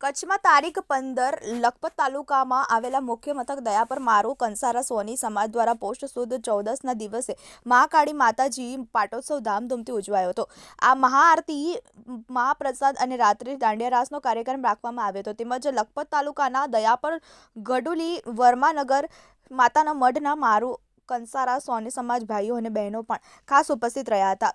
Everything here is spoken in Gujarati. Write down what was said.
કચ્છમાં તારીખ પંદર લખપત તાલુકામાં આવેલા મુખ્ય મથક દયાપર મારું કંસારા સોની સમાજ દ્વારા પોસ્ટ સુદ ચૌદસના દિવસે મહાકાળી માતાજી પાટોત્સવ ધામધૂમથી ઉજવાયો હતો. આ મહાઆરતી મહાપ્રસાદ અને રાત્રિ દાંડિયા રાસનો કાર્યક્રમ રાખવામાં આવ્યો હતો. તેમજ લખપત તાલુકાના દયાપર ગઢુલી વર્માનગર માતાના મઢના મારું કંસારા સોની સમાજ ભાઈઓ અને બહેનો પણ ખાસ ઉપસ્થિત રહ્યા હતા.